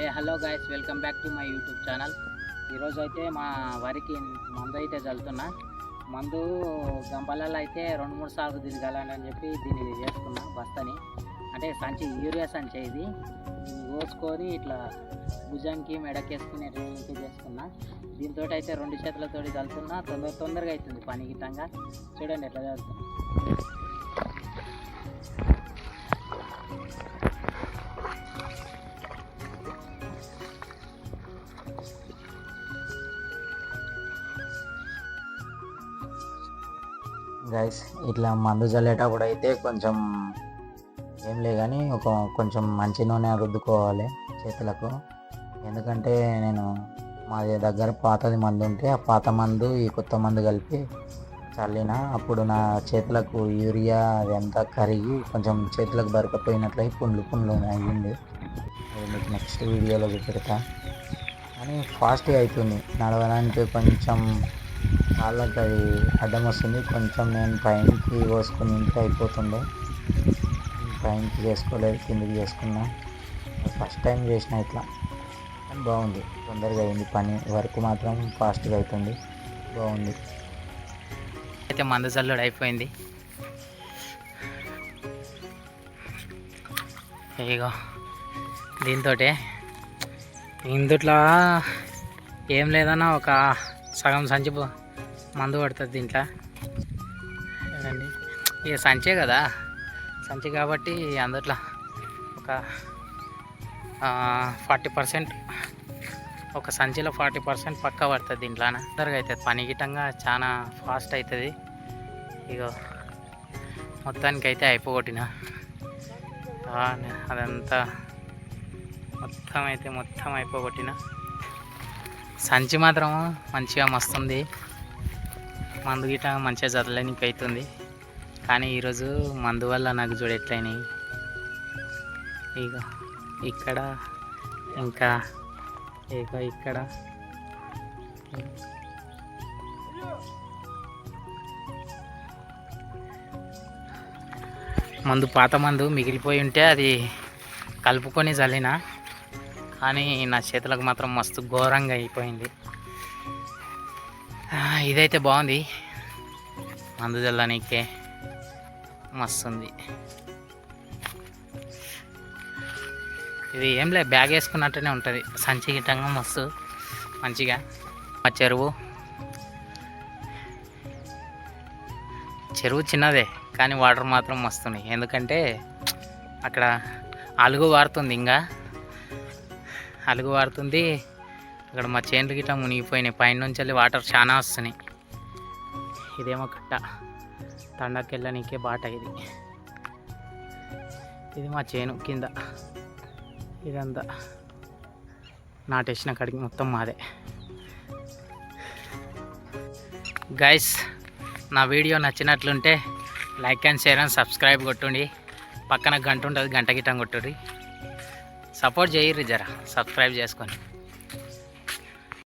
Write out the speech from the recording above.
A hello guys welcome back to my YouTube channel ఈరోజు అయితే మా వరికి మందు అయితే చల్లుతున్నా మందు గంపలలో అయితే రెండు మూడు సార్లు తిరగాలని చెప్పి దీన్ని చేసుకున్నా బస్తని. అంటే సంచి యూరియా సంచి ఇది. కోసుకొని ఇట్లా భుజానికి మెడకేసుకుని రేంకి చేసుకున్నా దీంతో అయితే రెండు చేతులతో చల్లుతున్నా తొందర తొందరగా అవుతుంది పని గిట్టంగా చూడండి ఎట్లా చల్లుతున్నా గైస్ ఇట్లా మందు చల్లేటప్పుడు అయితే కొంచెం ఏం లే కానీ ఒక కొంచెం మంచి నూనె రుద్దుకోవాలి చేతులకు. ఎందుకంటే నేను మా దగ్గర పాతది మందు ఉంటే ఆ పాత మందు ఈ కొత్త మందు కలిపి చల్లిన అప్పుడు నా చేతులకు యూరియా అదంతా కరిగి కొంచెం చేతులకు బరకపోయినట్లయి పుండ్లు పుండ్లు అయ్యింది. అది మీకు నెక్స్ట్ వీడియోలో పెడతా కానీ ఫాస్ట్గా అవుతుంది నడవడానికి కొంచెం వాళ్ళకి అది అడ్డం వస్తుంది. కొంచెం నేను పైనకి కోసుకుని ఇంటికి అయిపోతుండే. పైనకి చేసుకోలేదు కిందికి చేసుకున్నా. ఫస్ట్ టైం చేసిన ఇట్లా. కానీ బాగుంది. తొందరగా అయింది పని. వర్క్ మాత్రం ఫాస్ట్గా అవుతుంది బాగుంది. అయితే మందజల్లుడు అయిపోయింది. ఇగో దీంతో ఇందుట్లో ఏం లేదన్నా ఒక సగం సంచి పో- మందు పడుతుంది దీంట్లో. చూడండి ఇక సంచే కదా. సంచి కాబట్టి అందుట్లో ఒక ఫార్టీ పర్సెంట్ ఒక సంచిలో ఫార్టీ పర్సెంట్ పక్కా పడుతుంది దీంట్లో. తొందరగా అవుతుంది. పని గిట్టంగా చాలా ఫాస్ట్ అవుతుంది. ఇగో మొత్తానికి అయితే అయిపోగొట్టిన అదంతా మొత్తం అయితే మొత్తం అయిపోగొట్టిన. సంచి మాత్రం మంచిగా మస్తుంది. మందు గిట్ట మంచిగా చదవలేనికి అవుతుంది కానీ ఈరోజు మందు వల్ల నాకు చూడు ఎట్లయినాయి? ఇక ఇక్కడ ఇంకా ఇక ఇక్కడ. మందు పాత మందు మిగిలిపోయి ఉంటే అది కలుపుకొని చల్లిన కానీ నా చేతులకు మాత్రం మస్తు ఘోరంగా అయిపోయింది. ఇదైతే బాగుంది. మందు చల్లనీకే మస్తు ఉంది ఇది ఏం లే బ్యాగ్ వేసుకున్నట్టునే ఉంటుంది. సంచి గిట్టంగా మస్తు మంచిగా. మా చెరువు. చెరువు చిన్నదే కానీ వాటర్ మాత్రం మస్తున్నాయి. ఎందుకంటే అక్కడ అలుగు వారుతుంది ఇంకా. అలుగు పడుతుంది అక్కడ మా చేనులు గిట్ట మునిగిపోయినాయి. పైన నుంచి వెళ్ళి వాటర్ చాలా వస్తున్నాయి. ఇదేమో కట్ట. తండాకి వెళ్ళనీకే బాట ఇది. ఇది మా చేను కింద. ఇదంతా నాటేసిన కడికి మొత్తం మాదే. గైస్ నా video నచ్చినట్లుంటే like and share and subscribe కొట్టుండి. పక్కన గంట ఉంటుంది గంట గిట్టం కొట్టుర్రి సపోర్ట్ చేయరు జరా. సబ్స్క్రైబ్ చేసుకొని.